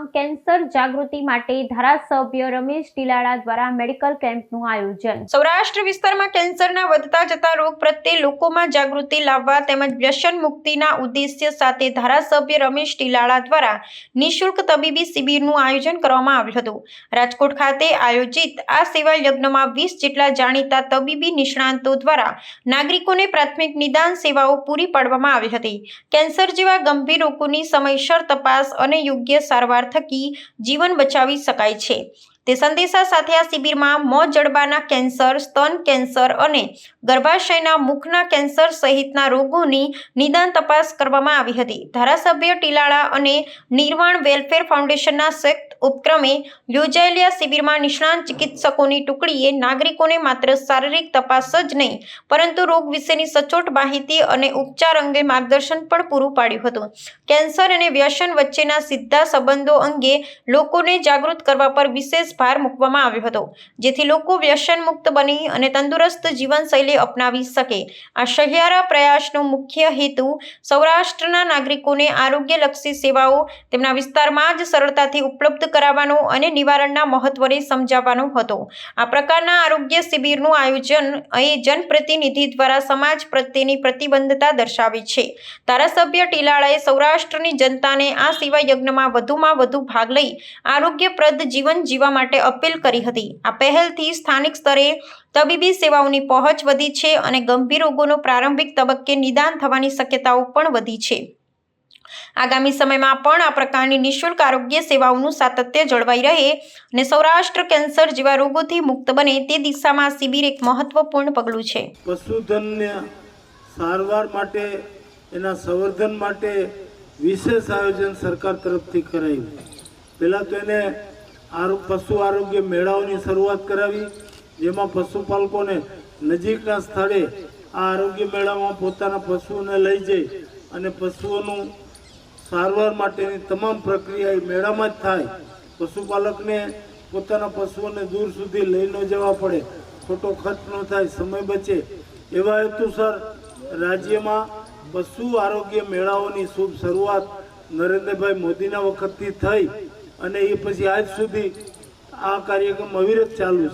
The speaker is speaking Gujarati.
શિબિરમાં કેન્સર જાગૃતિ માટે ધારાસભ્ય રમેશ ટીલાળા દ્વારા મેડિકલ કેમ્પનું આયોજન. સૌરાષ્ટ્ર વિસ્તારમાં કેન્સરના વધતા જતા રોગ પ્રત્યે લોકોમાં જાગૃતિ લાવવા તેમજ વ્યસન મુક્તિના ઉદ્દેશ્ય સાથે ધારાસભ્ય રમેશ ટીલાળા દ્વારા નિઃશુલ્ક તબીબી શિબિરનું આયોજન કરવામાં આવ્યું હતું. રાજકોટ ખાતે આયોજિત આ સેવા યજ્ઞમાં વીસ જેટલા જાણીતા તબીબી નિષ્ણાંતો દ્વારા નાગરિકોને પ્રાથમિક નિદાન સેવાઓ પૂરી પાડવામાં આવી હતી. કેન્સર જેવા ગંભીર રોગોની સમયસર તપાસ અને યોગ્ય સારવાર થકી જીવન બચાવી શકાય છે. તે સંદેશા સાથે આ શિબિરમાં મોં જડબાના કેન્સર, સ્તન કેન્સર અને ગર્ભાશયના મુખના કેન્સર સહિતના રોગોની નિદાન તપાસ કરવામાં આવી હતી. ધારાસભ્ય ટીલાળા અને નિર્વાણ વેલફેર ફાઉન્ડેશનના ઉપક્રમે યોજાયેલી આ શિબિરમાં નિષ્ણાંત ચિકિત્સકોની ટુકડીએ નાગરિકોને માત્ર શારીરિક તપાસ જ નહીં, પરંતુ રોગ વિશેની સચોટ માહિતી અને ઉપચાર અંગે માર્ગદર્શન પણ પૂરું પાડ્યું હતું. કેન્સર અને વ્યસન વચ્ચેના સીધા સંબંધો અંગે લોકોને જાગૃત કરવા પર વિશેષ ભાર મૂકવામાં આવ્યો હતો, જેથી લોકો વ્યસન મુક્ત બની અને તંદુરસ્ત જીવનશૈલી અપનાવી શકે. આ સહિયારા પ્રયાસનો મુખ્ય હેતુ સૌરાષ્ટ્રના નાગરિકોને આરોગ્યલક્ષી સેવાઓ, તેમના વિસ્તારમાં જ સરળતાથી ઉપલબ્ધ કરાવવાનો અને નિવારણના મહત્વને સમજાવવાનો હતો. આ પ્રકારના આરોગ્ય શિબિરનું આયોજન અહીં જનપ્રતિનિધિ દ્વારા સમાજ પ્રત્યેની પ્રતિબદ્ધતા દર્શાવે છે. ધારાસભ્ય ટીલાળાએ સૌરાષ્ટ્રની જનતાને આ સેવા યજ્ઞમાં વધુમાં વધુ ભાગ લઈ આરોગ્યપ્રદ જીવન જીવવા માટે અપીલ કરી હતી. આ પહેલથી સ્થાનિક સ્તરે તબીબી સેવાઓની પહોંચ વધી છે અને ગંભીર રોગોનો પ્રારંભિક તબક્કે નિદાન થવાની શક્યતાઓ પણ વધી છે. આગામી સમયમાં પણ આ પ્રકારની નિઃશુલ્ક આરોગ્ય સેવાઓનું સાતત્ય જળવાઈ રહે અને સૌરાષ્ટ્ર કેન્સર જેવા રોગોથી મુક્ત બને તે દિશામાં શિબિર એક મહત્વપૂર્ણ પગલું છે. પશુધનને સારવાર માટે, એના સંવર્ધન માટે વિશેષ આયોજન સરકાર તરફથી કરાયું. પહેલાં તો એને પશુ આરોગ્ય મેળાઓની શરૂઆત કરાવી, જેમાં પશુપાલકોને નજીકના સ્થળે આ આરોગ્ય મેળામાં પોતાના પશુઓને લઈ જઈ અને પશુઓનું સારવાર માટેની તમામ પ્રક્રિયા એ મેળામાં જ થાય. પશુપાલકને પોતાના પશુઓને દૂર સુધી લઈ ન જવા પડે. ખોટો ખર્ચ ન થાય, સમય બચે. એવા હેતુસર રાજ્યમાં પશુ આરોગ્ય મેળાઓની શુભ શરૂઆત નરેન્દ્રભાઈ મોદીના વખતથી થઈ અને એ પછી આજ સુધી આ કાર્યક્રમ અવિરત ચાલુ છે.